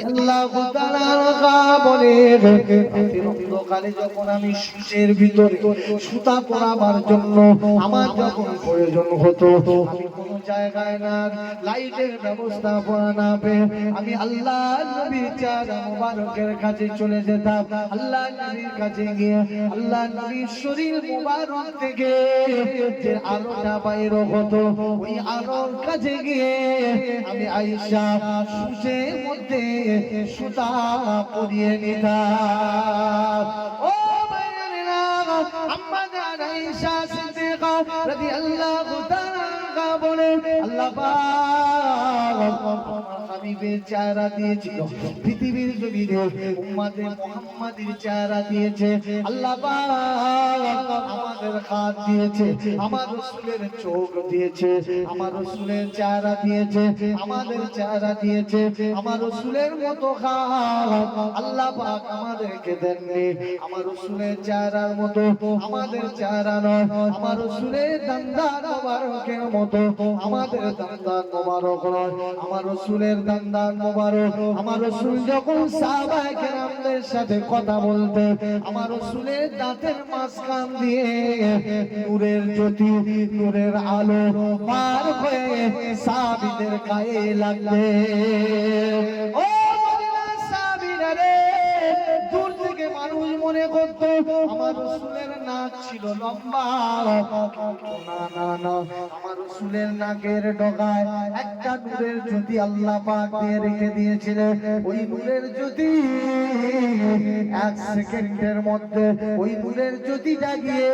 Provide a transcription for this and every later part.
রাদিয়াল্লাহু তাআলা বলেন অন্ধকারে যখন আমি শীতের ভিতরে সুতা পরাবার জন্য আমার যখন প্রয়োজন হতো, আমি কোনো জায়গায় না লাইটের ব্যবস্থা করা না পেয়ে আমি আল্লাহ নবীর চারা মুবারকের কাছে চলে যেতাম। আল্লাহ নবীর কাছে গিয়ে আল্লাহ নবীর শরীর মুবারক থেকে যে আলোটা বাইর হতো, ওই আলোর কাছে গিয়ে আমি আয়েশা সুচের মধ্যে সুতা পরিয়ে নিতাম ও আম্মা জান আয়েশা সিদ্দিকা রাদিয়াল্লাহু তাআলা বলেন আল্লাহ হাবিবের চেহারা দিয়েছিল, পৃথিবীর জমিনে উম্মাতে মুহাম্মাদের চেহারা দিয়েছে, আল্লাহ আমাদের হাত দিয়েছে, আমার রাসূলের চোখ দিয়েছে, আমার রাসূলের চেহারা দিয়েছে, আমাদের চেহারা দিয়েছে, আমার রাসূলের মতো হাত আল্লাহ পাক আমাদেরকে দেননি, আমার রাসূলের চেহারার মতো, আমাদের চেহারা নয়, আমার রাসূলের দান্দার মোবারকের মতো, আমাদের দান্দার মোবারক নয়, আমার রাসূলের দান্দার মোবারক। আমার রসুল যখন সাহাবায়ে কেরামদের সাথে কথা বলতে, আমার রসুলের দাঁতের মাঝখান দিয়ে নূরের জ্যোতি, নূরের আলো পার হয়ে সাহাবীদের গায়ে লাগবে। ও মনে করতো, আমার রসুলের নাক ছিল লম্বা। না না আমার রসুলের নাকের ডগায় একটা নূরের জ্যোতি আল্লাহ পাক দিয়ে রেখে দিয়েছিলেন। ওই নূরের জ্যোতি এক সেকেন্ডের মধ্যে ওই নূরের জ্যোতিটা গিয়ে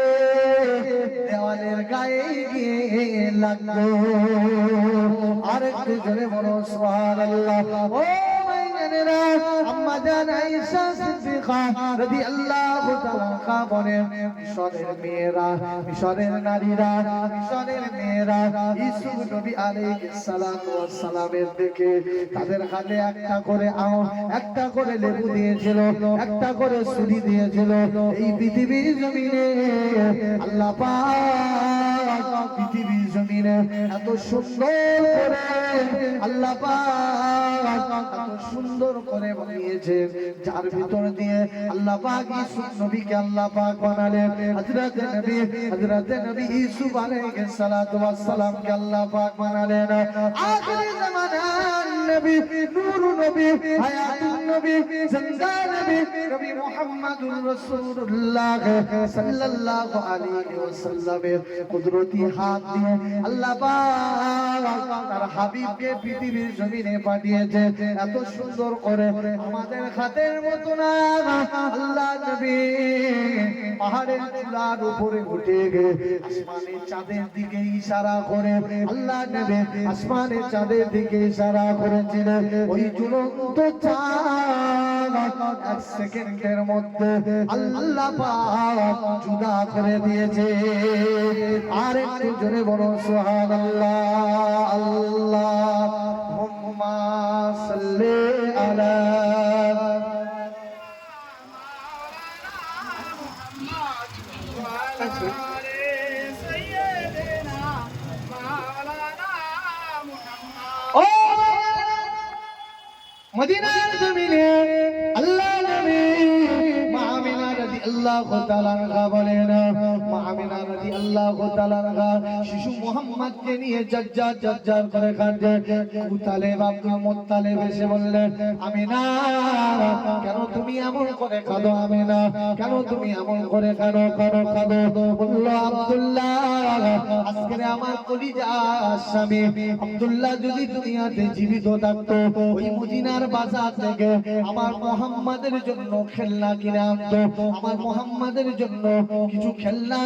দেওয়ালের গায়ে গিয়ে লাগল। আরেকটু জোরে বড় সুবহানাল্লাহ। ও মাইনেরা আম্মা দিকে তাদের হাতে একটা করে আম, একটা করে লেবু দিয়েছিল, একটা করে সুরি দিয়েছিল। এই পৃথিবীর জমিনে আল্লাহ পৃথিবীর জমিনে এত সুন্দর করে আল্লাহ এত সুন্দর করে বানিয়েছে, যার ভিতর দিয়ে আল্লাহ পাক ইউসুফ নবীকে আল্লাহ পাক বানালেন। হযরত নবী হযরত নবী ইউসুফ আলাইহিস সালাতু ওয়াস সালামকে আল্লাহ পাক বানালেন। আখির জামানার নবী, নূর নবী হায়াতুন নবী জিন্দা নবী নবী মুহাম্মদুর রাসূলুল্লাহ সাল্লাল্লাহু আলাইহি কুদরতি হাত দিয়ে আল্লাহ পাক তার হাবিবকে পৃথিবীর জমিনে পাঠিয়েছে। এত সুন্দর করে আমাদের না, আল্লাহ নবী পাহাড়ের চূড়ার উপরে উঠে গে আসমানের চাঁদের দিকে ইশারা করে, আল্লাহ নবী চাঁদের দিকে ইশারা করেছিলেন। ওই ঝুলন্ত চাঁদ এক সেকেন্ডের মধ্যে আল্লাহ পাক জুদা করে দিয়েছে। আর একটু জোরে বলো সুবহানাল্লাহ আল্লাহ হুম্মা সাল্লি আলা মদিনার রাদিয়াল্লাহু তাআলা বলেন আমার যদি দুনিয়াতে জীবিত থাকতো, ওই মদিনার বাজার থেকে আমার মোহাম্মদের জন্য খেলনা কিনে আনতো। আমার মোহাম্মদের জন্য কিছু খেলনা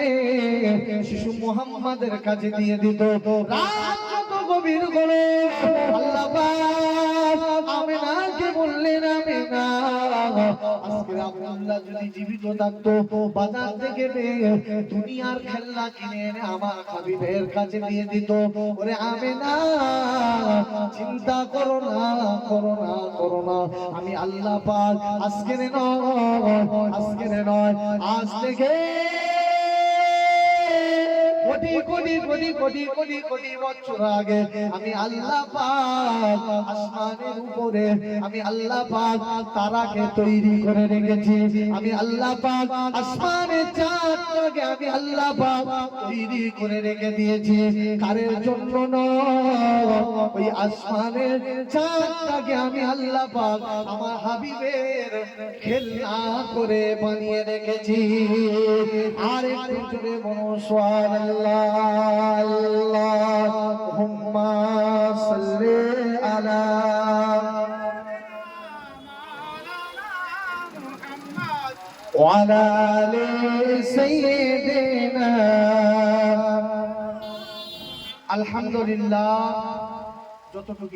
শিশু মুহাম্মাদের কাছে দিয়ে দিত। গভীর আমিনাকে বললেন যদি জীবিত থাকতো, বাজার থেকে দুনিয়ার খেলনা কিনে এনে আমার হাবিবের কাছে দিত। ওরে চিন্তা করো না করো না করো না। আমি আল্লাহ পাক আজকে নয় আজকে নয়, আজ থেকে কোটি কোটি কোটি কোটি কোটি কোটি বছর আগে আমি আল্লাহ পাক আসমানের উপরে আমি আল্লাহ পাক তারাকে তৈরি করে রেখেছি। আমি আল্লাহ পাক আসমানের চাঁদটাকে আমি আল্লাহ পাক তৈরি করে রেখে দিয়েছি। কারের জন্য নয়, ওই আসমানের চাঁদটাকে আমি আল্লাহ পাক আমার হাবিবের খেলনা করে বানিয়ে রেখেছি। আর একটু জোরে বলো সুবহানাল্লাহ আল্লাহুম্মা সাল্লি আলা وعلى آل سيدنا আলহামদুলিল্লাহ যতটুকু